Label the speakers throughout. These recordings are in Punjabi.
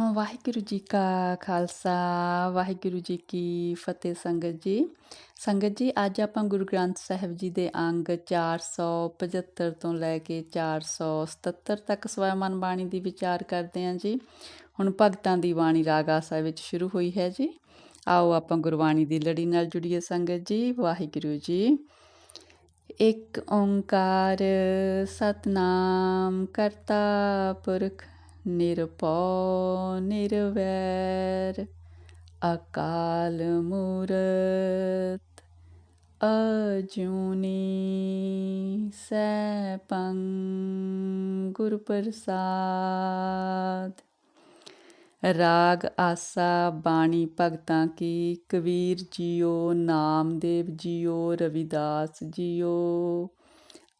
Speaker 1: ਹਾਂ, ਵਾਹਿਗੁਰੂ ਜੀ ਕਾ ਖਾਲਸਾ, ਵਾਹਿਗੁਰੂ ਜੀ ਕੀ ਫਤਿਹ ਸੰਗਤ ਜੀ। ਸੰਗਤ ਜੀ, ਅੱਜ ਆਪਾਂ ਗੁਰੂ ਗ੍ਰੰਥ ਸਾਹਿਬ ਜੀ ਦੇ ਅੰਗ 475 ਤੋਂ ਲੈ ਕੇ 477 ਤੱਕ ਸਵੈਮਨ ਬਾਣੀ ਦੀ ਵਿਚਾਰ ਕਰਦੇ ਹਾਂ ਜੀ। ਹੁਣ ਭਗਤਾਂ ਦੀ ਬਾਣੀ ਰਾਗ ਆਸਾ ਵਿੱਚ ਸ਼ੁਰੂ ਹੋਈ ਹੈ ਜੀ। ਆਓ ਆਪਾਂ ਗੁਰਬਾਣੀ ਦੀ ਲੜੀ ਨਾਲ ਜੁੜੀਏ ਸੰਗਤ ਜੀ, ਵਾਹਿਗੁਰੂ ਜੀ। ਇੱਕ ਓੰਕਾਰ ਸਤਨਾਮ ਕਰਤਾ ਪੁਰਖ ਨਿਰਭਉ ਨਿਰਵੈਰ ਅਕਾਲ ਮੂਰਤ, ਅਜੂਨੀ ਸੈਪੰ ਗੁਰ ਪ੍ਰਸਾਦ ਰਾਗ ਆਸਾ ਬਾਣੀ ਭਗਤਾਂ ਕੀ, ਕਬੀਰ ਜੀਓ, ਨਾਮਦੇਵ ਜੀਓ, ਰਵਿਦਾਸ ਜੀਓ।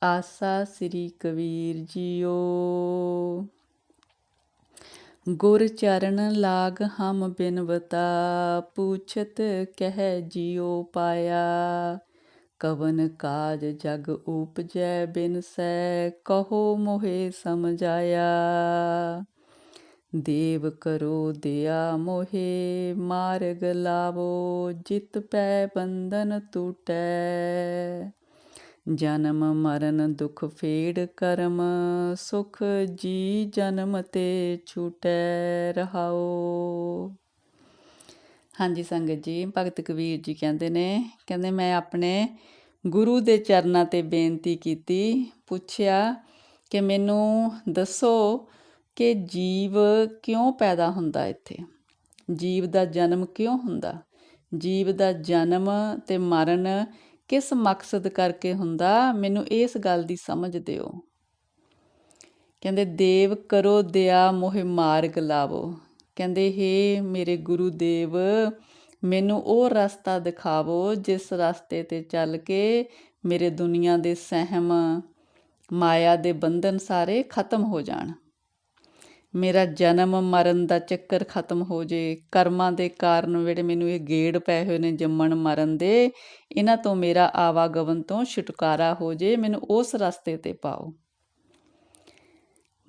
Speaker 1: ਆਸਾ ਸ੍ਰੀ ਕਬੀਰ ਜੀਓ। ਗੁਰ ਚਰਨ ਲਾਗ ਹਮ ਬਿਨਵਤਾ ਪੂਛਤ ਕਹਿ ਜਿਉ ਪਾਇਆ। ਕਵਨ ਕਾਜ ਜਗ ਉਪਜੈ ਬਿਨ ਸੈ, ਕਹੋ ਮੋਹਿ ਸਮਝਾਇਆ। ਦੇਵ ਕਰੋ ਦਿਆ ਮੋਹਿ, ਮਾਰਗ ਲਾਵੋ, ਜਿਤ ਪੈ ਬੰਧਨ ਟੂਟੈ। ਜਨਮ ਮਰਨ ਦੁਖ ਫੇੜ ਕਰਮ, ਸੁਖ ਜੀ ਜਨਮ ਤੇ ਛੂਟੈ ਰਹਾਓ ਹਾਂਜੀ ਸੰਗਤ ਜੀ, ਭਗਤ ਕਬੀਰ ਜੀ ਕਹਿੰਦੇ ਨੇ, ਕਹਿੰਦੇ ਮੈਂ ਆਪਣੇ ਗੁਰੂ ਦੇ ਚਰਨਾਂ ਤੇ ਬੇਨਤੀ ਕੀਤੀ, ਪੁੱਛਿਆ ਕਿ ਮੈਨੂੰ ਦੱਸੋ ਕਿ ਜੀਵ ਕਿਉਂ ਪੈਦਾ ਹੁੰਦਾ ਇੱਥੇ? ਜੀਵ ਦਾ ਜਨਮ ਕਿਉਂ ਹੁੰਦਾ? ਜੀਵ ਦਾ ਜਨਮ ਤੇ ਮਰਨ ਕਿਸ ਮਕਸਦ ਕਰਕੇ ਹੁੰਦਾ, ਮੈਨੂੰ ਇਸ ਗੱਲ ਦੀ ਸਮਝ ਦਿਓ। ਕਹਿੰਦੇ, ਦੇਵ ਕਰੋ ਦਿਆ ਮੋਹਿ ਮਾਰਗ ਲਾਵੋ। ਕਹਿੰਦੇ, ਹੇ ਮੇਰੇ ਗੁਰੂ ਦੇਵ, ਮੈਨੂੰ ਉਹ ਰਸਤਾ ਦਿਖਾਵੋ, ਜਿਸ ਰਸਤੇ ਤੇ ਚੱਲ ਕੇ ਮੇਰੇ ਦੁਨੀਆ ਦੇ ਸਹਿਮ ਮਾਇਆ ਦੇ ਬੰਧਨ ਸਾਰੇ ਖਤਮ ਹੋ ਜਾਣ। ਮੇਰਾ ਜਨਮ ਮਰਨ ਦਾ ਚੱਕਰ ਖਤਮ ਹੋ ਜੇ, ਕਰਮਾਂ ਦੇ ਕਾਰਨ ਜਿਹੜੇ ਮੈਨੂੰ ਇਹ ਗੇੜ ਪਏ ਹੋਏ ਨੇ ਜੰਮਣ ਮਰਨ ਦੇ। ਇਹਨਾਂ ਤੋਂ ਮੇਰਾ ਆਵਾਗਮਨ ਤੋਂ ਛੁਟਕਾਰਾ ਹੋ ਜੇ, ਮੈਨੂੰ ਉਸ ਰਸਤੇ ਤੇ ਪਾਓ।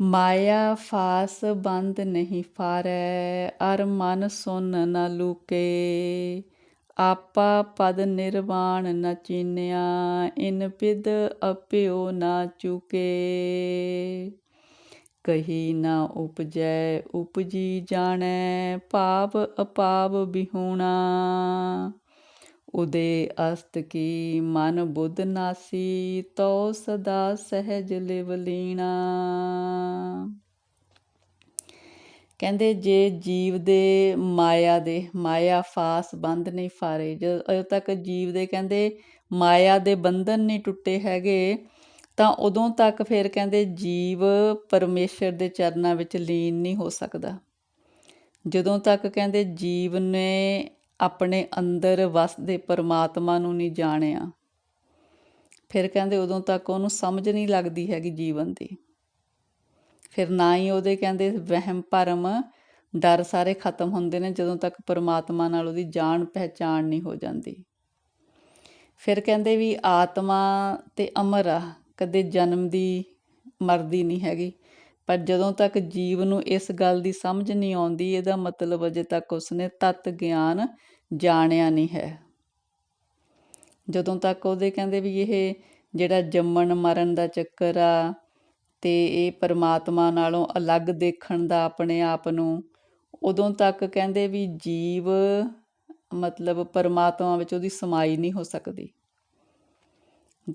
Speaker 1: ਮਾਇਆ ਫਾਸ ਬੰਦ ਨਹੀਂ ਫਾਰੈ, ਅਰ ਮਨ ਸੁਨ ਨ ਲੂਕੇ। ਆਪਾ ਪਦ ਨਿਰਵਾਣ ਨ ਚੀਨਿਆ, ਇਨ ਪਿਦ ਅਪਿਓ ਨਾ ਚੁਕੇ। ਕਹੀ ਨਾ ਉਪਜੈ, ਉਪਜੀ ਜਾਣੈ ਪਾਪ ਅਪਾਪ ਬਿਹੂਣਾ। ਉਦੇ ਅਸਤ ਕੀ ਮਨ ਬੁੱਧ ਨਾਸੀ ਤੋ ਸਦਾ ਸਹਿਜ ਲਿਵ ਲੀਣਾ। ਕਹਿੰਦੇ ਜੇ ਜੀਵ ਦੇ ਮਾਇਆ ਦੇ, ਮਾਇਆ ਫਾਸ ਬੰਦ ਨਹੀਂ ਫਾਰੇ। ਜਦੋਂ ਤੱਕ ਜੀਵ ਦੇ ਕਹਿੰਦੇ ਮਾਇਆ ਦੇ ਬੰਧਨ ਨਹੀਂ ਟੁੱਟੇ ਹੈਗੇ। ਤਾਂ ਉਦੋਂ ਤੱਕ ਫਿਰ ਕਹਿੰਦੇ ਜੀਵ ਪਰਮੇਸ਼ਰ ਦੇ ਚਰਨਾਂ ਵਿੱਚ ਲੀਨ ਨਹੀਂ ਹੋ ਸਕਦਾ। ਜਦੋਂ ਤੱਕ ਕਹਿੰਦੇ ਜੀਵ ਨੇ ਆਪਣੇ ਅੰਦਰ ਵਸਦੇ ਪਰਮਾਤਮਾ ਨੂੰ ਨਹੀਂ ਜਾਣਿਆ, ਫਿਰ ਕਹਿੰਦੇ ਉਦੋਂ ਤੱਕ ਉਹਨੂੰ ਸਮਝ ਨਹੀਂ ਲੱਗਦੀ ਹੈਗੀ ਜੀਵਨ ਦੀ। ਫਿਰ ਨਾ ਹੀ ਉਹਦੇ ਕਹਿੰਦੇ ਵਹਿਮ ਭਰਮ, ਡਰ ਸਾਰੇ ਖਤਮ ਹੁੰਦੇ ਨੇ ਜਦੋਂ ਤੱਕ ਪਰਮਾਤਮਾ ਨਾਲ ਉਹਦੀ ਜਾਣ ਪਹਿਚਾਣ ਨਹੀਂ ਹੋ ਜਾਂਦੀ। ਫਿਰ ਕਹਿੰਦੇ ਵੀ ਆਤਮਾ ਤੇ ਅਮਰ ਆ ਕਦੇ ਜਨਮ ਦੀ ਮਰਦੀ ਨਹੀਂ ਹੈਗੀ। ਪਰ ਜਦੋਂ ਤੱਕ ਜੀਵ ਨੂੰ ਇਸ ਗੱਲ ਦੀ ਸਮਝ ਨਹੀਂ ਆਉਂਦੀ, ਇਹਦਾ ਮਤਲਬ ਅਜੇ ਤੱਕ ਉਸਨੇ ਤਤ ਗਿਆਨ ਜਾਣਿਆ ਨਹੀਂ ਹੈ। ਜਦੋਂ ਤੱਕ ਉਹਦੇ ਕਹਿੰਦੇ ਵੀ ਇਹ ਜਿਹੜਾ ਜੰਮਣ ਮਰਨ ਦਾ ਚੱਕਰ ਆ ਤੇ ਇਹ ਪਰਮਾਤਮਾ ਨਾਲੋਂ ਅਲੱਗ ਦੇਖਣ ਦਾ ਆਪਣੇ ਆਪ ਨੂੰ, ਉਦੋਂ ਤੱਕ ਕਹਿੰਦੇ ਵੀ ਜੀਵ ਮਤਲਬ ਪਰਮਾਤਮਾ ਵਿੱਚ ਉਹਦੀ ਸਮਾਈ ਨਹੀਂ ਹੋ ਸਕਦੀ।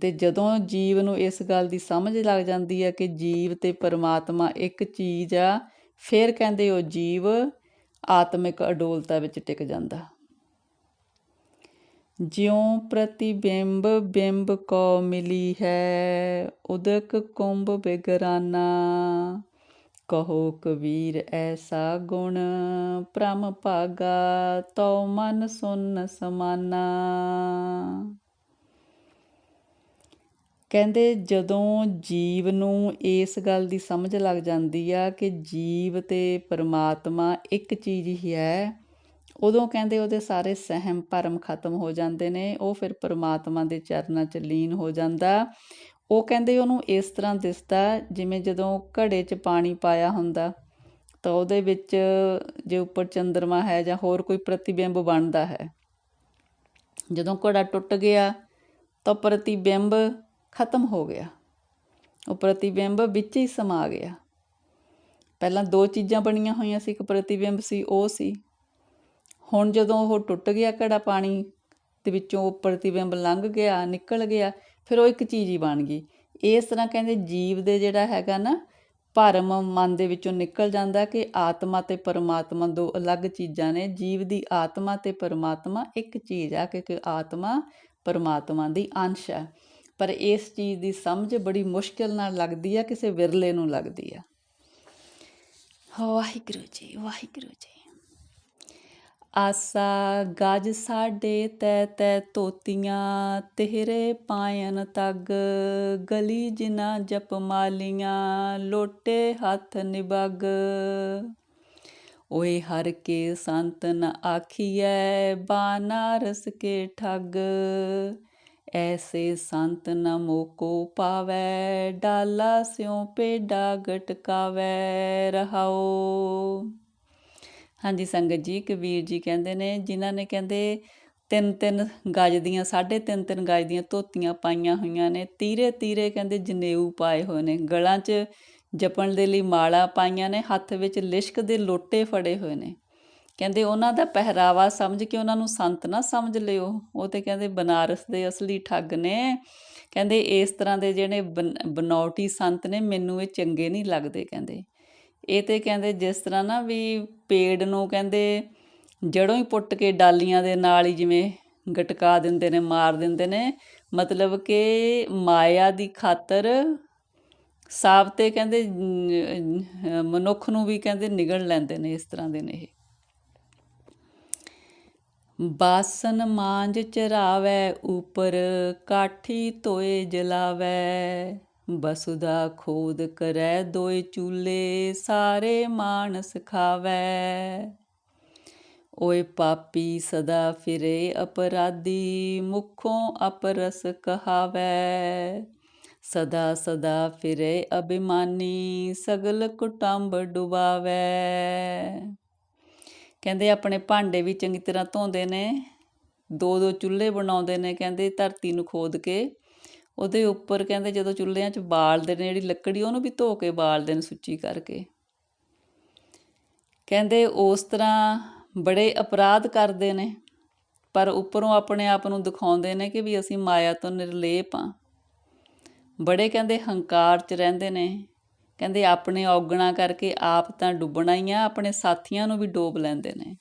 Speaker 1: ਤੇ ਜਦੋਂ ਜੀਵ ਨੂੰ ਇਸ ਗੱਲ ਦੀ ਸਮਝ ਲੱਗ ਜਾਂਦੀ ਹੈ ਕਿ ਜੀਵ ਤੇ ਪਰਮਾਤਮਾ ਇੱਕ ਚੀਜ਼ ਆ, ਫਿਰ ਕਹਿੰਦੇ ਉਹ ਜੀਵ ਆਤਮਿਕ ਅਡੋਲਤਾ ਵਿੱਚ ਟਿਕ ਜਾਂਦਾ। ਜਿਉ ਪ੍ਰਤੀਬਿੰਬ ਬਿੰਬ ਕੋ ਮਿਲੀ ਹੈ, ਉਦਕ ਕੁੰਭ ਬਿਗਰਾਨਾ। ਕਹੋ ਕਬੀਰ ਐਸਾ ਗੁਣ, ਪ੍ਰਮ ਭਾਗਾ ਤਉ ਮਨ ਸੁਨ ਸਮਾਨਾ। ਕਹਿੰਦੇ ਜਦੋਂ ਜੀਵ ਨੂੰ ਇਸ ਗੱਲ ਦੀ ਸਮਝ ਲੱਗ ਜਾਂਦੀ ਆ ਕਿ ਜੀਵ ਤੇ ਪਰਮਾਤਮਾ ਇੱਕ ਚੀਜ਼ ਹੀ ਹੈ, ਉਦੋਂ ਕਹਿੰਦੇ ਉਹਦੇ ਸਾਰੇ ਸਹਿਮ ਭਰਮ ਖਤਮ ਹੋ ਜਾਂਦੇ ਨੇ, ਉਹ ਫਿਰ ਪਰਮਾਤਮਾ ਦੇ ਚਰਨਾਂ 'ਚ ਲੀਨ ਹੋ ਜਾਂਦਾ। ਉਹ ਕਹਿੰਦੇ ਉਹਨੂੰ ਇਸ ਤਰ੍ਹਾਂ ਦਿਸਦਾ ਜਿਵੇਂ ਜਦੋਂ ਘੜੇ 'ਚ ਪਾਣੀ ਪਾਇਆ ਹੁੰਦਾ, ਤਾਂ ਤਾਂ ਉਹਦੇ ਵਿੱਚ ਜੇ ਉੱਪਰ ਚੰਦਰਮਾ ਹੈ ਜਾਂ ਹੋਰ ਕੋਈ ਪ੍ਰਤੀਬਿੰਬ ਬਣਦਾ ਹੈ। ਜਦੋਂ ਘੜਾ ਟੁੱਟ ਗਿਆ, ਤਾਂ ਪ੍ਰਤੀਬਿੰਬ ਖਤਮ ਹੋ ਗਿਆ। ਉਹ ਪ੍ਰਤੀਬਿੰਬ ਵਿੱਚ ਹੀ ਸਮਾ ਗਿਆ। ਪਹਿਲਾਂ ਦੋ ਚੀਜ਼ਾਂ ਬਣੀਆਂ ਹੋਈਆਂ ਸੀ, ਇੱਕ ਪ੍ਰਤੀਬਿੰਬ ਸੀ, ਉਹ ਸੀ। ਹੁਣ ਜਦੋਂ ਉਹ ਟੁੱਟ ਗਿਆ ਘੜਾ ਪਾਣੀ ਦੇ ਵਿੱਚੋਂ, ਉਹ ਪ੍ਰਤੀਬਿੰਬ ਲੰਘ ਗਿਆ, ਨਿਕਲ ਗਿਆ, ਫਿਰ ਉਹ ਇੱਕ ਚੀਜ਼ ਹੀ ਬਣ ਗਈ। ਇਸ ਤਰ੍ਹਾਂ ਕਹਿੰਦੇ ਜੀਵ ਦੇ ਜਿਹੜਾ ਹੈਗਾ ਨਾ, ਭਰਮ ਮਨ ਦੇ ਵਿੱਚੋਂ ਨਿਕਲ ਜਾਂਦਾ ਕਿ ਆਤਮਾ ਤੇ ਪਰਮਾਤਮਾ ਦੋ ਅਲੱਗ ਚੀਜ਼ਾਂ ਨੇ। ਜੀਵ ਦੀ ਆਤਮਾ ਤੇ ਪਰਮਾਤਮਾ ਇੱਕ ਚੀਜ਼ ਆ, ਕਿਉਂਕਿ ਆਤਮਾ ਪਰਮਾਤਮਾ ਦੀ ਅੰਸ਼ ਹੈ ਪਰ ਇਸ ਚੀਜ਼ ਦੀ ਸਮਝ ਬੜੀ ਮੁਸ਼ਕਿਲ ਨਾਲ ਲੱਗਦੀ ਆ ਕਿਸੇ ਵਿਰਲੇ ਨੂੰ ਲੱਗਦੀ ਆ। ਵਾਹਿਗੁਰੂ ਜੀ ਵਾਹਿਗੁਰੂ ਜੀ। ਆਸਾ ਗਜ ਸਾਡੇ ਤੈ ਤੈ ਤੋਤੀਆਂ ਤੇਰੇ ਪਾਇਨ ਤੱਗ ਗਲੀ ਜਿਨਾ ਜਪ ਮਾਲੀਆਂ ਲੋਟੇ ਹੱਥ ਨਿਬਗ। ਓਏ ਹਰ ਕੇ ਸੰਤ ਨ ਆਖੀਐ ਬਾਨਾਰਸ ਕੇ ਠੱਗ। ਐਸੇ ਸੰਤ ਨ ਮੋਕੋ ਪਾਵੈ, ਡਾਲਾ ਸਿਉ ਪੇਡਾ ਗਟਕਾਵੈ ਰਹਾਓ। ਹਾਂਜੀ, ਸੰਗਤ ਜੀ ਕਬੀਰ ਜੀ ਕਹਿੰਦੇ ਨੇ, ਜਿਨ੍ਹਾਂ ਨੇ ਕਹਿੰਦੇ ਤਿੰਨ ਤਿੰਨ ਗਜ ਦੀਆਂ, ਸਾਢੇ ਤਿੰਨ ਤਿੰਨ ਗਜ ਦੀਆਂ ਧੋਤੀਆਂ ਪਾਈਆਂ ਹੋਈਆਂ ਨੇ ਤੀਰੇ ਤੀਰੇ ਕਹਿੰਦੇ ਜਨੇਊ ਪਾਏ ਹੋਏ ਨੇ, ਗਲਾਂ 'ਚ ਜਪਣ ਦੇ ਲਈ ਮਾਲਾ ਪਾਈਆਂ ਨੇ, ਹੱਥ ਵਿੱਚ ਲਿਸ਼ਕ ਦੇ ਲੋਟੇ ਫੜੇ ਹੋਏ ਨੇ। ਕਹਿੰਦੇ ਉਹਨਾਂ ਦਾ ਪਹਿਰਾਵਾ ਸਮਝ ਕੇ ਉਹਨਾਂ ਨੂੰ ਸੰਤ ਨਾ ਸਮਝ ਲਿਓ। ਉਹ ਤੇ ਕਹਿੰਦੇ ਬਨਾਰਸ ਦੇ ਅਸਲੀ ਠੱਗ ਨੇ। ਕਹਿੰਦੇ ਇਸ ਤਰ੍ਹਾਂ ਦੇ ਜਿਹੜੇ ਬਨੌਟੀ ਸੰਤ ਨੇ ਮੈਨੂੰ ਇਹ ਚੰਗੇ ਨਹੀਂ ਲੱਗਦੇ ਕਹਿੰਦੇ। ਇਹ ਤੇ ਕਹਿੰਦੇ ਜਿਸ ਤਰ੍ਹਾਂ ਨਾ ਵੀ ਪੇੜ ਨੂੰ ਕਹਿੰਦੇ ਜੜੋਂ ਹੀ ਪੁੱਟ ਕੇ ਡਾਲੀਆਂ ਦੇ ਨਾਲ ਹੀ ਜਿਵੇਂ ਗਟਕਾ ਦਿੰਦੇ ਨੇ, ਮਾਰ ਦਿੰਦੇ ਨੇ। ਮਤਲਬ ਕਿ ਮਾਇਆ ਦੀ ਖਾਤਰ ਸਾਬਤੇ ਕਹਿੰਦੇ ਮਨੁੱਖ ਨੂੰ ਵੀ ਕਹਿੰਦੇ ਨਿਗਲ ਲੈਂਦੇ ਨੇ ਇਸ ਤਰ੍ਹਾਂ ਦੇ ਨੇ ਇਹ। ਬਾਸਨ ਮਾਂਜ ਚਰਾਵੇ ਉਪਰ, ਕਾਠੀ ਤੋਏ ਜਲਾਵੇ। ਬਸੁਦਾ ਖੋਦ ਕਰੈ ਦੋਏ ਚੂਲੇ, ਸਾਰੇ ਮਾਨਸ ਖਾਵੈ। ਓਏ ਪਾਪੀ, ਸਦਾ ਫਿਰੇ ਅਪਰਾਧੀ, ਮੁਖੋਂ ਅਪਰਸ ਕਹਾਵੈ। ਸਦਾ ਸਦਾ ਫਿਰੇ ਅਭਿਮਾਨੀ, ਸਗਲ ਕੁਟੰਬ ਡੁਬਾਵੈ। ਕਹਿੰਦੇ ਆਪਣੇ ਭਾਂਡੇ ਵੀ ਚੰਗੀ ਤਰ੍ਹਾਂ ਧੋਂਦੇ ਨੇ ਦੋ ਦੋ ਚੁੱਲ੍ਹੇ ਬਣਾਉਂਦੇ ਨੇ, ਕਹਿੰਦੇ ਧਰਤੀ ਨੂੰ ਖੋਦ ਕੇ। ਉਹਦੇ ਉੱਪਰ ਕਹਿੰਦੇ ਜਦੋਂ ਚੁੱਲ੍ਹਿਆਂ 'ਚ ਬਾਲਦੇ ਨੇ, ਜਿਹੜੀ ਲੱਕੜੀ ਉਹਨੂੰ ਵੀ ਧੋ ਕੇ ਬਾਲਦੇ ਨੇ ਸੁੱਚੀ ਕਰਕੇ। ਕਹਿੰਦੇ ਉਸ ਤਰ੍ਹਾਂ ਬੜੇ ਅਪਰਾਧ ਕਰਦੇ ਨੇ, ਪਰ ਉੱਪਰੋਂ ਆਪਣੇ ਆਪ ਨੂੰ ਦਿਖਾਉਂਦੇ ਨੇ ਕਿ ਵੀ ਅਸੀਂ ਮਾਇਆ ਤੋਂ ਨਿਰਲੇਪ ਆ ਬੜੇ ਕਹਿੰਦੇ ਹੰਕਾਰ 'ਚ ਰਹਿੰਦੇ ਨੇ ਕਹਿੰਦੇ ਆਪਣੇ ਔਗਣਾ ਕਰਕੇ ਆਪ ਤਾਂ ਡੁੱਬਣਾ ਹੀ ਆ, ਆਪਣੇ ਸਾਥੀਆਂ ਨੂੰ ਵੀ ਡੋਬ ਲੈਂਦੇ ਨੇ।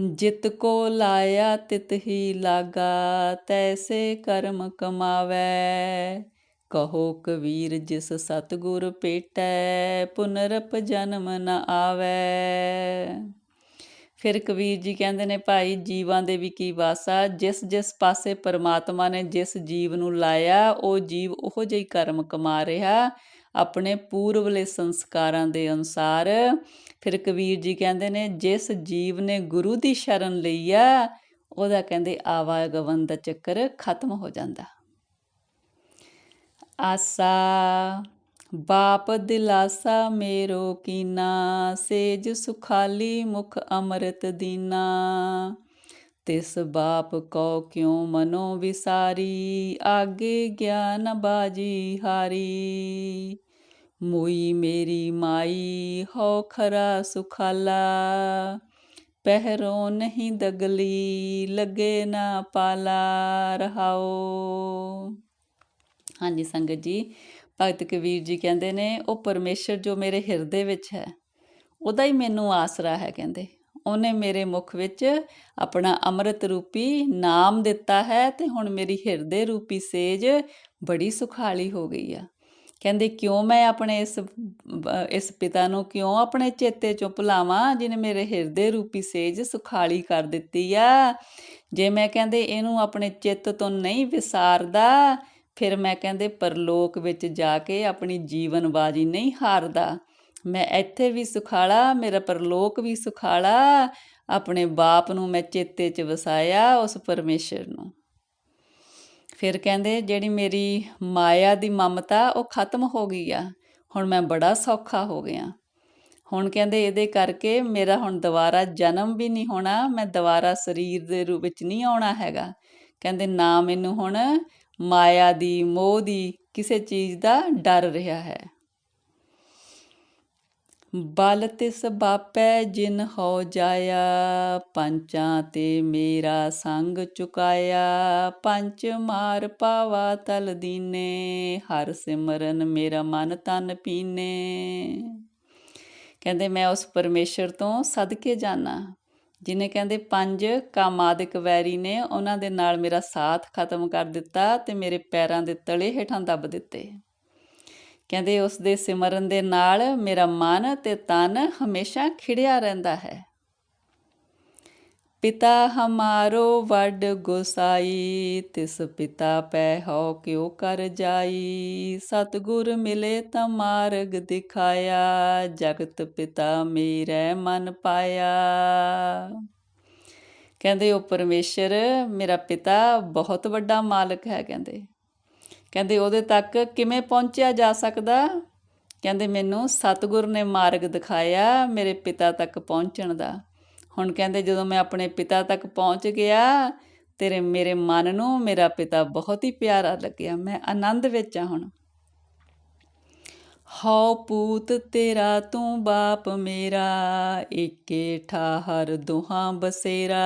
Speaker 1: ਜਿਤ ਕੋ ਲਾਇਆ ਤਿਤ ਹੀ ਲਾਗਾ, ਤੈਸੇ ਕਰਮ ਕਮਾਵੈ। ਕਹੋ ਕਬੀਰ ਜਿਸ ਸਤਗੁਰ ਪੇਟੈ ਪੁਨਰਪ ਜਨਮ ਨ ਆਵੈ। ਫਿਰ ਕਬੀਰ ਜੀ ਕਹਿੰਦੇ ਨੇ, ਭਾਈ ਜੀਵਾਂ ਦੇ ਵੀ ਕੀ ਵਾਸਾ, ਜਿਸ ਜਿਸ ਪਾਸੇ ਪਰਮਾਤਮਾ ਨੇ ਜਿਸ ਜੀਵ ਨੂੰ ਲਾਇਆ, ਉਹ ਜੀਵ ਉਹੋ ਜਿਹੀ ਕਰਮ ਕਮਾ ਰਿਹਾ, ਆਪਣੇ ਪੂਰਵਲੇ ਸੰਸਕਾਰਾਂ ਦੇ ਅਨੁਸਾਰ। ਫਿਰ ਕਬੀਰ ਜੀ ਕਹਿੰਦੇ ਨੇ, ਜਿਸ ਜੀਵ ਨੇ ਗੁਰੂ ਦੀ ਸ਼ਰਨ ਲਈ ਆ, ਉਹਦਾ ਕਹਿੰਦੇ ਆਵਾਗਵਨ ਦਾ ਚੱਕਰ ਖਤਮ ਹੋ ਜਾਂਦਾ। ਆਸਾ ਬਾਪ ਦਿਲਾਸਾ ਮੇਰੋ ਕੀਨਾ, ਸੇਜ ਸੁਖਾਲੀ ਮੁਖ ਅੰਮ੍ਰਿਤ ਦੀਨਾ। ਤਿਸ ਬਾਪ ਕੋ ਕਿਉ ਮਨੋ ਵਿਸਾਰੀ, ਆਗੇ ਗਿਆਨ ਬਾਜੀ ਹਾਰੀ। ਮੋਈ ਮੇਰੀ ਮਾਈ ਹੋ ਖਰਾ ਸੁਖਾਲਾ। ਪਹਿਰੋ ਨਹੀਂ ਦਗਲੀ, ਲੱਗੇ ਨਾ ਪਾਲਾ ਰਹਾਓ। ਹਾਂਜੀ ਸੰਗਤ ਜੀ ਭਗਤ ਕਬੀਰ ਜੀ ਕਹਿੰਦੇ ਨੇ, ਉਹ ਪਰਮੇਸ਼ਰ ਜੋ ਮੇਰੇ ਹਿਰਦੇ ਵਿੱਚ ਹੈ, ਉਹਦਾ ਹੀ ਮੈਨੂੰ ਆਸਰਾ ਹੈ ਕਹਿੰਦੇ। ਉਹਨੇ ਮੇਰੇ ਮੁਖ ਵਿੱਚ ਆਪਣਾ ਅੰਮ੍ਰਿਤ ਰੂਪੀ ਨਾਮ ਦਿੱਤਾ ਹੈ ਤੇ ਹੁਣ ਮੇਰੀ ਹਿਰਦੇ ਰੂਪੀ ਸੇਜ ਬੜੀ ਸੁਖਾਲੀ ਹੋ ਗਈ ਆ। ਕਹਿੰਦੇ, ਕਿਉਂ ਮੈਂ ਆਪਣੇ ਇਸ ਇਸ ਪਿਤਾ ਨੂੰ ਕਿਉਂ ਆਪਣੇ ਚੇਤੇ ਚੋਂ ਭੁਲਾਵਾਂ ਜਿਨੇ ਮੇਰੇ ਹਿਰਦੇ ਰੂਪੀ ਸੇਜ ਸੁਖਾਲੀ ਕਰ ਦਿੱਤੀ ਆ? ਜੇ ਮੈਂ ਕਹਿੰਦੇ, ਇਹਨੂੰ ਆਪਣੇ ਚਿੱਤ ਤੋਂ ਨਹੀਂ ਵਿਸਾਰਦਾ ਫਿਰ ਮੈਂ ਕਹਿੰਦੇ ਪਰਲੋਕ ਵਿੱਚ ਜਾ ਕੇ ਆਪਣੀ ਜੀਵਨ ਬਾਜੀ ਨਹੀਂ ਹਾਰਦਾ। ਮੈਂ ਇੱਥੇ ਵੀ ਸੁਖਾਲਾ, ਮੇਰਾ ਪਰਲੋਕ ਵੀ ਸੁਖਾਲਾ। ਆਪਣੇ ਬਾਪ ਨੂੰ ਮੈਂ ਚੇਤੇ 'ਚ ਵਸਾਇਆ ਉਸ ਪਰਮੇਸ਼ਰ ਨੂੰ। ਫਿਰ ਕਹਿੰਦੇ ਜਿਹੜੀ ਮੇਰੀ ਮਾਇਆ ਦੀ ਮਮਤਾ ਉਹ ਖਤਮ ਹੋ ਗਈ ਆ। ਹੁਣ ਮੈਂ ਬੜਾ ਸੌਖਾ ਹੋ ਗਿਆ। ਹੁਣ ਕਹਿੰਦੇ ਇਹਦੇ ਕਰਕੇ ਮੇਰਾ ਹੁਣ ਦੁਬਾਰਾ ਜਨਮ ਵੀ ਨਹੀਂ ਹੋਣਾ, ਮੈਂ ਦੁਬਾਰਾ ਸਰੀਰ ਦੇ ਰੂਪ ਵਿੱਚ ਨਹੀਂ ਆਉਣਾ ਹੈਗਾ। ਕਹਿੰਦੇ ਨਾ ਮੈਨੂੰ ਹੁਣ ਮਾਇਆ ਦੀ, ਮੋਹ ਦੀ ਕਿਸੇ ਚੀਜ਼ ਦਾ ਡਰ ਰਿਹਾ ਹੈ। ਬਲ ਤਿਸ ਬਾਪੈ ਜਿਨ ਹੋ ਜਾਇਆ, ਪੰਚਾਂ ਤੇ ਮੇਰਾ ਸੰਗ ਚੁਕਾਇਆ। ਪੰਚ ਮਾਰ ਪਾਵਾ ਤਲ ਦੀਨੇ, ਹਰ ਸਿਮਰਨ ਮੇਰਾ ਮਨ ਤਨ ਪੀਨੇ। ਕਹਿੰਦੇ ਮੈਂ ਉਸ ਪਰਮੇਸ਼ਰ ਤੋਂ ਸਦਕੇ ਜਾਣਾ ਜਿਨੇ ਕਹਿੰਦੇ ਪੰਜ ਕਾਮਾਦਿਕ ਵੈਰੀ ਨੇ, ਉਹਨਾਂ ਦੇ ਨਾਲ ਮੇਰਾ ਸਾਥ ਖਤਮ ਕਰ ਦਿੱਤਾ ਤੇ ਮੇਰੇ ਪੈਰਾਂ ਦੇ ਤਲੇ ਹੇਠਾਂ ਦੱਬ ਦਿੱਤੇ। ਕਹਿੰਦੇ ਉਸ ਦੇ ਸਿਮਰਨ ਦੇ ਨਾਲ ਮੇਰਾ ਮਨ ਤੇ ਤਨ ਹਮੇਸ਼ਾ ਖਿੜਿਆ ਰਹਿੰਦਾ ਹੈ। ਪਿਤਾ ਹਮਾਰੋ ਵੱਡ ਗੋਸਾਈ, ਤਿਸ ਪਿਤਾ ਪੈ ਹੋ ਕਿਉ ਕਰ ਜਾਈ। ਸਤਗੁਰ ਮਿਲੇ ਤਾਂ ਮਾਰਗ ਦਿਖਾਇਆ, ਜਗਤ ਪਿਤਾ ਮੇਰੇ ਮਨ ਪਾਇਆ। ਕਹਿੰਦੇ ਉਹ ਪਰਮੇਸ਼ਰ, ਮੇਰਾ ਪਿਤਾ ਬਹੁਤ ਵੱਡਾ ਮਾਲਕ ਹੈ, ਕਹਿੰਦੇ। ਕਹਿੰਦੇ, ਉਹਦੇ ਤੱਕ ਕਿਵੇਂ ਪਹੁੰਚਿਆ ਜਾ ਸਕਦਾ? ਕਹਿੰਦੇ, ਮੈਨੂੰ ਸਤਿਗੁਰ ਨੇ ਮਾਰਗ ਦਿਖਾਇਆ ਮੇਰੇ ਪਿਤਾ ਤੱਕ ਪਹੁੰਚਣ ਦਾ। ਹੁਣ ਕਹਿੰਦੇ ਜਦੋਂ ਮੈਂ ਆਪਣੇ ਪਿਤਾ ਤੱਕ ਪਹੁੰਚ ਗਿਆ, ਤੇਰੇ ਮੇਰੇ ਮਨ ਨੂੰ ਮੇਰਾ ਪਿਤਾ ਬਹੁਤ ਹੀ ਪਿਆਰਾ ਲੱਗਿਆ, ਮੈਂ ਆਨੰਦ ਵਿੱਚ ਆ ਹੁਣ। ਹਉ ਪੂਤ ਤੇਰਾ ਤੂੰ ਬਾਪ ਮੇਰਾ, ਏਕੇ ਠਾਹਰ ਦੁਹਾਂ ਬਸੇਰਾ।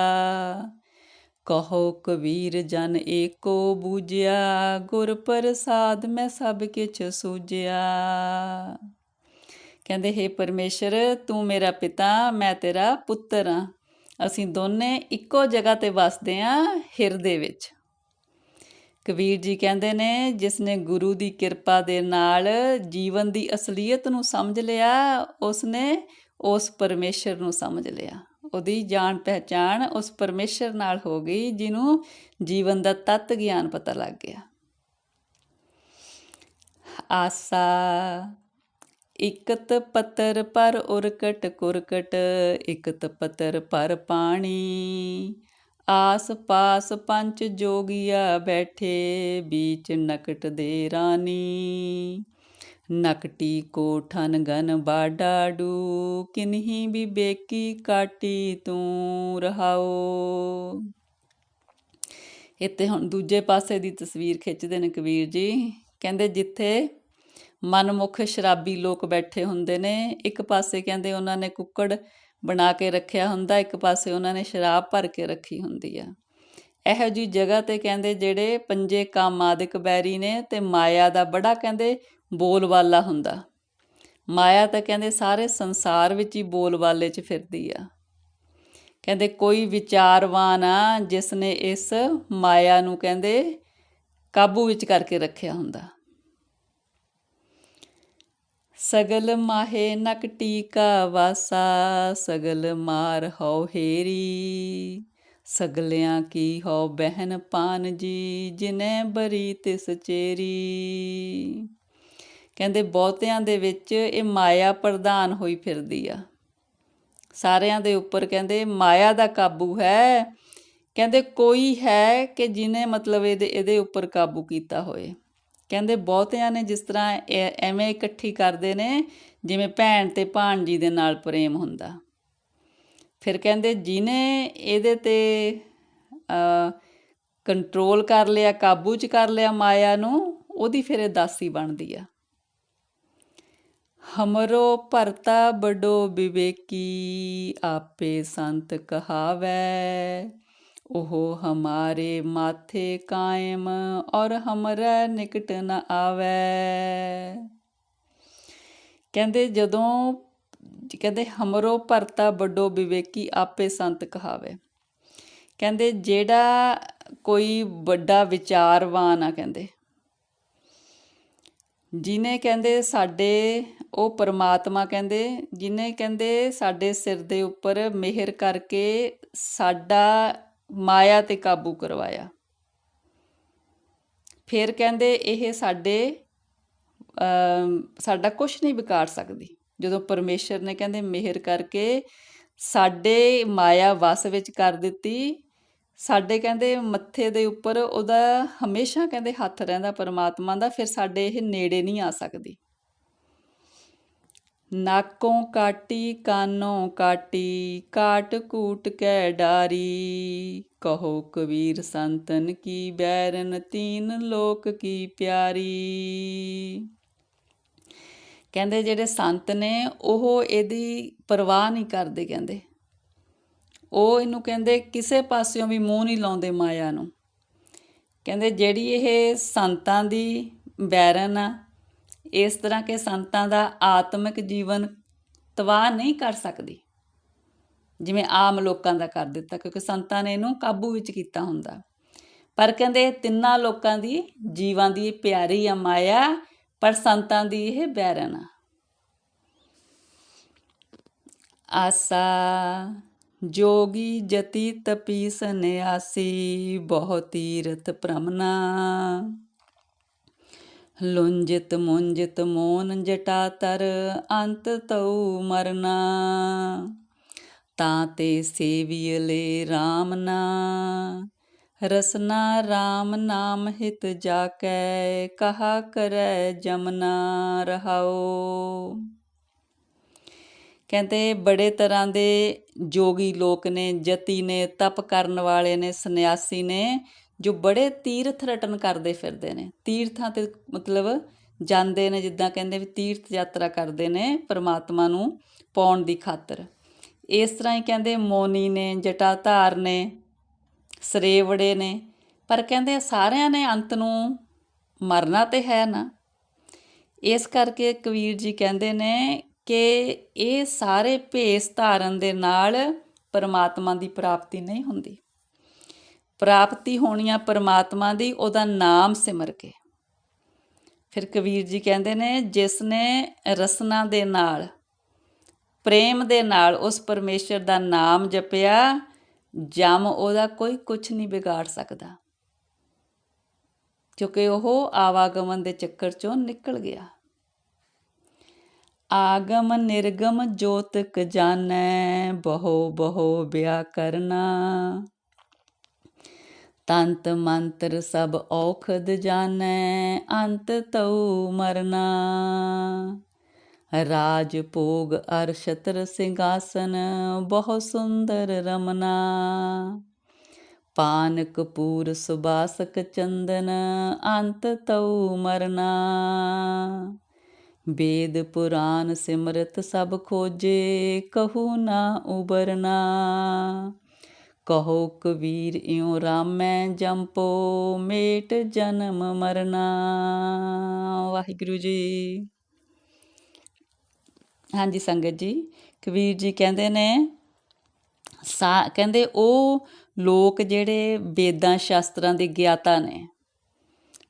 Speaker 1: ਕਹੋ ਕਬੀਰ ਜਨ ਏਕੋ ਬੂਝਿਆ, ਗੁਰ ਪ੍ਰਸਾਦ ਮੈਂ ਸਭ ਕਿਛ ਸੂਝਿਆ। ਕਹਿੰਦੇ हे ਪਰਮੇਸ਼ਰ, ਤੂੰ ਮੇਰਾ ਪਿਤਾ, ਮੈਂ ਤੇਰਾ ਪੁੱਤਰ ਆ। ਅਸੀਂ ਦੋਨੇ ਇੱਕੋ ਜਗ੍ਹਾ ਤੇ ਵਸਦੇ ਆ ਹਿਰਦੇ ਵਿੱਚ। ਕਬੀਰ ਜੀ ਕਹਿੰਦੇ ਨੇ, ਜਿਸ ਨੇ ਗੁਰੂ ਦੀ ਕਿਰਪਾ ਦੇ ਨਾਲ ਜੀਵਨ ਦੀ ਅਸਲੀਅਤ ਨੂੰ ਸਮਝ ਲਿਆ, ਉਸ ਨੇ ਉਸ ਪਰਮੇਸ਼ਰ ਨੂੰ ਸਮਝ ਲਿਆ। ਉਹਦੀ ਜਾਣ ਪਹਿਚਾਣ ਉਸ ਪਰਮੇਸ਼ਰ ਨਾਲ ਹੋ ਗਈ, ਜਿਹਨੂੰ ਜੀਵਨ ਦਾ ਤਤ ਗਿਆਨ ਪਤਾ ਲੱਗ ਗਿਆ। ਆਸਾ ਇਕਤ ਪੱਤਰ ਪਰ ਉਰਕਟ ਕੁਰਕਟ, ਇਕਤ ਪੱਤਰ ਪਰ ਪਾਣੀ। ਆਸ ਪਾਸ ਪੰਜ ਜੋਗੀਆ ਬੈਠੇ, ਬੀਚ ਨਕਟ ਦੇ ਰਾਨੀ ਨਕਟੀ ਕੋ ਠਨ ਗਨ ਬਾਡਾੜੂ, ਕਿਨਹੀ ਵਿਵੇਕੀ ਕਾਟੀ ਤੂੰ ਰਹਾਓ। ਇੱਥੇ ਹੁਣ ਦੂਜੇ ਪਾਸੇ ਦੀ ਤਸਵੀਰ ਖਿੱਚਦੇ ਨੇ ਕਬੀਰ ਜੀ। ਕਹਿੰਦੇ ਜਿੱਥੇ ਮਨਮੁਖ ਸ਼ਰਾਬੀ ਲੋਕ ਬੈਠੇ ਹੁੰਦੇ ਨੇ। ਇੱਕ ਪਾਸੇ ਕਹਿੰਦੇ ਉਹਨਾਂ ਨੇ ਕੁੱਕੜ ਬਣਾ ਕੇ ਰੱਖਿਆ ਹੁੰਦਾ, ਇੱਕ ਪਾਸੇ ਉਹਨਾਂ ਨੇ ਸ਼ਰਾਬ ਭਰ ਕੇ ਰੱਖੀ ਹੁੰਦੀ ਆ। ਇਹੋ ਜੀ ਜਗ੍ਹਾ ਤੇ ਕਹਿੰਦੇ ਜਿਹੜੇ ਪੰਜੇ ਕਾਮਾਦਿਕ ਬੈਰੀ ਨੇ ਤੇ ਮਾਇਆ ਦਾ ਬੜਾ ਕਹਿੰਦੇ ਬੋਲਬਾਲਾ ਹੁੰਦਾ। ਮਾਇਆ ਤਾਂ ਕਹਿੰਦੇ ਸਾਰੇ ਸੰਸਾਰ ਵਿੱਚ ਹੀ ਬੋਲਬਾਲੇ 'ਚ ਫਿਰਦੀ ਆ। ਕਹਿੰਦੇ ਕੋਈ ਵਿਚਾਰਵਾਨ ਆ ਜਿਸ ਨੇ ਇਸ ਮਾਇਆ ਨੂੰ ਕਹਿੰਦੇ ਕਾਬੂ ਵਿੱਚ ਕਰਕੇ ਰੱਖਿਆ ਹੁੰਦਾ। ਸਗਲ ਮਾਹੇ ਨਕ ਟੀਕਾ ਵਾਸਾ, ਸਗਲ ਮਾਰ ਹਉ ਹੇਰੀ। ਸਗਲਿਆਂ ਕੀ ਹਉ ਬਹਿਨ ਪਾਨ ਜੀ, ਜਿਨੇ ਬਰੀ ਤਿਸ ਚੇਰੀ। ਕਹਿੰਦੇ ਬਹੁਤਿਆਂ ਦੇ ਵਿੱਚ ਇਹ ਮਾਇਆ ਪ੍ਰਧਾਨ ਹੋਈ ਫਿਰਦੀ ਆ। ਸਾਰਿਆਂ ਦੇ ਉੱਪਰ ਕਹਿੰਦੇ ਮਾਇਆ ਦਾ ਕਾਬੂ ਹੈ। ਕਹਿੰਦੇ ਕੋਈ ਹੈ ਕਿ ਜਿਨੇ ਮਤਲਬ ਇਹਦੇ ਇਹਦੇ ਉੱਪਰ ਕਾਬੂ ਕੀਤਾ ਹੋਏ। ਕਹਿੰਦੇ ਬਹੁਤਿਆਂ ਨੇ ਜਿਸ ਤਰ੍ਹਾਂ ਐਵੇਂ ਇਕੱਠੀ ਕਰਦੇ ਨੇ, ਜਿਵੇਂ ਭੈਣ ਤੇ ਭਾਣਜੀ ਦੇ ਨਾਲ ਪ੍ਰੇਮ ਹੁੰਦਾ। ਫਿਰ ਕਹਿੰਦੇ ਜਿਨੇ ਇਹਦੇ ਤੇ ਕੰਟਰੋਲ ਕਰ ਲਿਆ, ਕਾਬੂ 'ਚ ਕਰ ਲਿਆ ਮਾਇਆ ਨੂੰ, ਉਹਦੀ ਫਿਰ ਇਹ ਦਾਸੀ ਬਣਦੀ ਆ। ਹਮਰੋ ਭਰਤਾ ਬਡੋ ਵਿਵੇਕੀ, ਆਪੇ ਸੰਤ ਕਹਾਵੇ। ਉਹ ਹਮਾਰੇ ਮਾਥੇ ਕਾਇਮ ਔਰ ਹਮਰਾ ਨਿਕਟ ਨ ਆਵੇ। ਕਹਿੰਦੇ ਜਦੋਂ, ਕਹਿੰਦੇ ਹਮਰੋ ਭਰਤਾ ਵੱਡੋ ਵਿਵੇਕੀ ਆਪੇ ਸੰਤ ਕਹਾਵੇ। ਕਹਿੰਦੇ ਜਿਹੜਾ ਕੋਈ ਵੱਡਾ ਵਿਚਾਰਵਾਨ ਆ ਕਹਿੰਦੇ ਜਿਨੇ ਕਹਿੰਦੇ ਸਾਡੇ, ਉਹ ਪਰਮਾਤਮਾ ਕਹਿੰਦੇ ਜਿਨੇ ਕਹਿੰਦੇ ਸਾਡੇ ਸਿਰ ਦੇ ਉੱਪਰ ਮਿਹਰ ਕਰਕੇ ਸਾਡਾ ਮਾਇਆ ਤੇ ਕਾਬੂ ਕਰਵਾਇਆ। ਫਿਰ ਕਹਿੰਦੇ ਇਹ ਸਾਡੇ ਸਾਡਾ ਕੁਝ ਨਹੀਂ ਵਿਗਾੜ ਸਕਦੀ। ਜਦੋਂ ਪਰਮੇਸ਼ਰ ਨੇ ਕਹਿੰਦੇ ਮਿਹਰ ਕਰਕੇ ਸਾਡੇ ਮਾਇਆ ਵਸ ਵਿੱਚ ਕਰ ਦਿੱਤੀ, ਸਾਡੇ ਕਹਿੰਦੇ ਮੱਥੇ ਦੇ ਉੱਪਰ ਉਹਦਾ ਹਮੇਸ਼ਾ ਕਹਿੰਦੇ ਹੱਥ ਰਹਿੰਦਾ ਪਰਮਾਤਮਾ ਦਾ, ਫਿਰ ਸਾਡੇ ਇਹ ਨੇੜੇ ਨਹੀਂ ਆ ਸਕਦੀ। ਨਾਕੋਂ ਕਾਟੀ, ਕਾਨੋਂ ਕਾਟੀ, ਕਾਟ ਕੂਟ ਕੈ ਡਾਰੀ। ਕਹੋ ਕਬੀਰ ਸੰਤਨ ਕੀ ਬੈਰਨ, ਤੀਨ ਲੋਕ ਕੀ ਪਿਆਰੀ। ਕਹਿੰਦੇ ਜਿਹੜੇ ਸੰਤ ਨੇ, ਉਹ ਇਹਦੀ ਪਰਵਾਹ ਨਹੀਂ ਕਰਦੇ ਕਹਿੰਦੇ। ਉਹ ਇਹਨੂੰ ਕਹਿੰਦੇ, ਕਿਸੇ ਪਾਸਿਓਂ ਵੀ ਮੂੰਹ ਨਹੀਂ ਲਾਉਂਦੇ ਮਾਇਆ ਨੂੰ। ਕਹਿੰਦੇ ਜਿਹੜੀ ਇਹ ਸੰਤਾਂ ਦੀ ਬੈਰਨ ਆ ਇਸ ਤਰ੍ਹਾਂ ਕਿ ਸੰਤਾਂ ਦਾ ਆਤਮਿਕ ਜੀਵਨ ਤਬਾਹ ਨਹੀਂ ਕਰ ਸਕਦੀ। ਜਿਵੇਂ ਆਮ ਲੋਕਾਂ ਦਾ ਕਰ ਦਿੱਤਾ, ਕਿਉਂਕਿ ਸੰਤਾਂ ਨੇ ਇਹਨੂੰ ਕਾਬੂ ਵਿੱਚ ਕੀਤਾ ਹੁੰਦਾ। ਪਰ ਕਹਿੰਦੇ ਤਿੰਨਾਂ ਲੋਕਾਂ ਦੀ ਜੀਵਾਂ ਦੀ ਪਿਆਰੀ ਆ ਮਾਇਆ, ਪਰ ਸੰਤਾਂ ਦੀ ਇਹ ਬੈਰਨ ਆ। ਆਸਾ ਜੋਗੀ ਜਤੀ ਤਪੀ ਸੰਿਆਸੀ ਬਹੁ ਤੀਰਥ ਭ੍ਰਮਨਾ। ਲੁੰਜਿਤ ਮੁੰਜਿਤ ਮੋਨ ਜਟਾ ਤਰ ਅੰਤ ਤਉ ਮਰਨਾ। ਤਾਂ ਤੇ ਸੇਵੀਲੇ RAM ਨਾ। ਰਸਨਾ RAM ਨਾਮ ਹਿਤ ਜਾਕੈ, ਕਹਾ ਕਰੈ ਜਮਨਾ ਰਹਾਓ ਕਹਿੰਦੇ ਬੜੇ ਤਰ੍ਹਾਂ ਦੇ ਜੋਗੀ ਲੋਕ ਨੇ, ਜਤੀ ਨੇ, ਤਪ ਕਰਨ ਵਾਲੇ ਨੇ, ਸੰਨਿਆਸੀ ਨੇ। ਜੋ ਬੜੇ ਤੀਰਥ ਰਟਨ ਕਰਦੇ ਫਿਰਦੇ ਨੇ। ਤੀਰਥਾਂ ਤੇ ਮਤਲਬ ਜਾਂਦੇ ਨੇ, ਜਿੱਦਾਂ ਕਹਿੰਦੇ ਵੀ ਤੀਰਥ ਯਾਤਰਾ ਕਰਦੇ ਨੇ ਪਰਮਾਤਮਾ ਨੂੰ ਪਾਉਣ ਦੀ ਖਾਤਰ। ਇਸ ਤਰ੍ਹਾਂ ਹੀ ਕਹਿੰਦੇ ਮੋਨੀ ਨੇ, ਜਟਾਧਾਰ ਨੇ, ਸਰੇਵੜੇ ਨੇ, ਪਰ ਕਹਿੰਦੇ ਸਾਰਿਆਂ ਨੇ ਅੰਤ ਨੂੰ ਮਰਨਾ ਤੇ ਹੈ ਨਾ। ਇਸ ਕਰਕੇ ਕਬੀਰ ਜੀ ਕਹਿੰਦੇ ਨੇ ਕਿ ਇਹ ਸਾਰੇ ਭੇਸ ਧਾਰਨ ਦੇ ਨਾਲ ਪਰਮਾਤਮਾ ਦੀ ਪ੍ਰਾਪਤੀ ਨਹੀਂ ਹੁੰਦੀ। ਪ੍ਰਾਪਤੀ ਹੋਣੀ ਆ ਪਰਮਾਤਮਾ ਦੀ, ਉਹਦਾ ਨਾਮ ਸਿਮਰ ਕੇ। ਫਿਰ ਕਬੀਰ ਜੀ ਕਹਿੰਦੇ ਨੇ, ਜਿਸ ਨੇ ਰਸਨਾ ਦੇ ਨਾਲ, ਪ੍ਰੇਮ ਦੇ ਨਾਲ ਉਸ ਪਰਮੇਸ਼ਰ ਦਾ ਨਾਮ ਜਪਿਆ, ਜਮ ਉਹਦਾ ਕੋਈ ਕੁਝ ਨਹੀਂ ਵਿਗਾੜ ਸਕਦਾ। ਕਿਉਂਕਿ ਉਹ ਆਵਾਗਮਨ ਦੇ ਚੱਕਰ ਚੋਂ ਨਿਕਲ ਗਿਆ। ਆਗਮ ਨਿਰਗਮ ਜੋਤਕ ਜਾਣੈ ਬਹੁ ਬਹੁ ਬਿਆ ਕਰਨਾ। ਤੰਤ ਮੰਤਰ ਸਭ ਔਖਦ ਜਾਣੈ, ਅੰਤ ਤਉ ਮਰਨਾ। ਰਾਜ ਭੋਗ ਅਰ ਛਤਰ ਸਿੰਘਾਸਨ, ਬਹੁ ਸੁੰਦਰ ਰਮਨਾ। ਪਾਨ ਕਪੂਰ ਸੁਬਾਸਕ ਚੰਦਨ, ਅੰਤ ਤਉ ਮਰਨਾ। ਵੇਦ ਪੁਰਾਨ ਸਿਮਰਤ ਸਭ ਖੋਜੇ, ਕਹੂ ਨਾ ਉਬਰਨਾ। ਕਹੋ ਕਬੀਰ ਇਉ ਰਾਮੈ ਜੰਪੋ, ਮੇਟ ਜਨਮ ਮਰਨਾ। ਵਾਹਿਗੁਰੂ ਜੀ। ਹਾਂਜੀ ਸੰਗਤ ਜੀ, ਕਬੀਰ ਜੀ ਕਹਿੰਦੇ ਨੇ, ਸਾ, ਕਹਿੰਦੇ ਉਹ ਲੋਕ ਜਿਹੜੇ ਵੇਦਾਂ ਸ਼ਾਸਤਰਾਂ ਦੇ ਗਿਆਤਾ ਨੇ,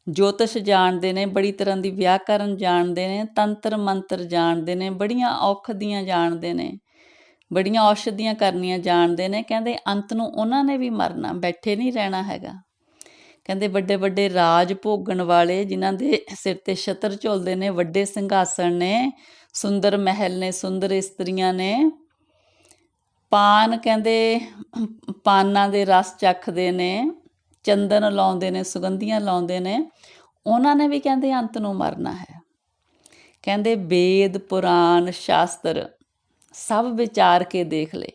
Speaker 1: ਜੋਤਿਸ਼ ਜਾਣਦੇ ਨੇ, ਬੜੀ ਤਰ੍ਹਾਂ ਦੀ ਵਿਆਕਰਨ ਜਾਣਦੇ ਨੇ, ਤੰਤਰ ਮੰਤਰ ਜਾਣਦੇ ਨੇ, ਬੜੀਆਂ ਔਖ ਦੀਆਂ ਜਾਣਦੇ ਨੇ ਬੜੀਆਂ ਔਸ਼ਧੀਆਂ ਕਰਨੀਆਂ ਜਾਣਦੇ ਨੇ, ਕਹਿੰਦੇ ਅੰਤ ਨੂੰ ਉਹਨਾਂ ਨੇ ਵੀ ਮਰਨਾ, ਬੈਠੇ ਨਹੀਂ ਰਹਿਣਾ ਹੈਗਾ। ਕਹਿੰਦੇ ਵੱਡੇ ਵੱਡੇ ਰਾਜ ਭੋਗਣ ਵਾਲੇ ਜਿਨ੍ਹਾਂ ਦੇ ਸਿਰ ਤੇ ਛਤਰ ਝੁਲਦੇ ਨੇ, ਵੱਡੇ ਸਿੰਘਾਸਣ ਨੇ, ਸੁੰਦਰ ਮਹਿਲ ਨੇ, ਸੁੰਦਰ ਇਸਤਰੀਆਂ ਨੇ, ਪਾਨ ਕਹਿੰਦੇ ਪਾਨਾਂ ਦੇ ਰਸ ਚੱਖਦੇ ਨੇ, ਚੰਦਨ ਲਾਉਂਦੇ ਨੇ, ਸੁਗੰਧੀਆਂ ਲਾਉਂਦੇ ਨੇ, ਉਹਨਾਂ ਨੇ ਵੀ ਕਹਿੰਦੇ ਅੰਤ ਨੂੰ ਮਰਨਾ ਹੈ। ਕਹਿੰਦੇ ਵੇਦ, ਪੁਰਾਣ, ਸ਼ਾਸਤਰ ਸਭ ਵਿਚਾਰ ਕੇ ਦੇਖ ਲੈ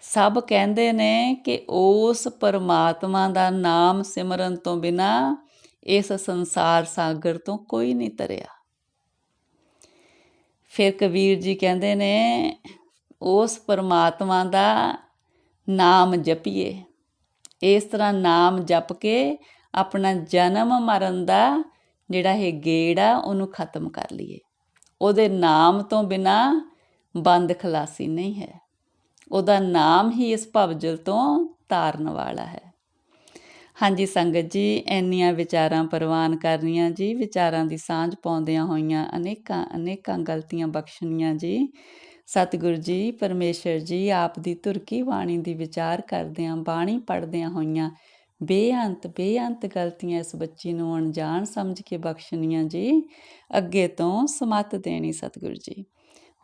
Speaker 1: ਸਭ ਕਹਿੰਦੇ ਨੇ ਕਿ ਉਸ ਪਰਮਾਤਮਾ ਦਾ ਨਾਮ ਸਿਮਰਨ ਤੋਂ ਬਿਨਾ ਇਸ ਸੰਸਾਰ ਸਾਗਰ ਤੋਂ ਕੋਈ ਨਹੀਂ ਤਰਿਆ। ਫਿਰ ਕਬੀਰ ਜੀ ਕਹਿੰਦੇ ਨੇ, ਉਸ ਪਰਮਾਤਮਾ ਦਾ ਨਾਮ ਜਪੀਏ। ਇਸ ਤਰ੍ਹਾਂ ਨਾਮ ਜਪ ਕੇ ਆਪਣਾ ਜਨਮ ਮਰਨ ਦਾ ਜਿਹੜਾ ਇਹ ਗੇੜ ਆ, ਉਹਨੂੰ ਖਤਮ ਕਰ ਲਈਏ। ਉਹਦੇ ਨਾਮ ਤੋਂ ਬਿਨਾ ਬੰਦ ਖਲਾਸੀ ਨਹੀਂ ਹੈ। ਉਹਦਾ ਨਾਮ ਹੀ ਇਸ ਭਵਜਲ ਤੋਂ ਤਾਰਨ ਵਾਲਾ ਹੈ। ਹਾਂਜੀ ਸੰਗਤ ਜੀ, ਇੰਨੀਆਂ ਵਿਚਾਰਾਂ ਪ੍ਰਵਾਨ ਕਰਨੀਆਂ ਜੀ, ਵਿਚਾਰਾਂ ਦੀ ਸਾਂਝ ਪਾਉਂਦਿਆਂ ਹੋਈਆਂ ਅਨੇਕਾਂ ਅਨੇਕਾਂ ਗਲਤੀਆਂ ਬਖਸ਼ਣੀਆਂ ਜੀ। ਸਤਿਗੁਰੂ ਜੀ, ਪਰਮੇਸ਼ਰ ਜੀ, ਆਪ ਦੀ ਤੁਰਕੀ ਬਾਣੀ ਦੀ ਵਿਚਾਰ ਕਰਦਿਆਂ, ਬਾਣੀ ਪੜਦਿਆਂ ਹੋਈਆਂ ਬੇਅੰਤ ਬੇਅੰਤ ਗਲਤੀਆਂ ਇਸ ਬੱਚੀ ਨੂੰ ਅਣਜਾਣ ਸਮਝ ਕੇ ਬਖਸ਼ਣੀਆਂ ਜੀ। ਅੱਗੇ ਤੋਂ ਸਮਤ ਦੇਣੀ ਸਤਿਗੁਰੂ ਜੀ।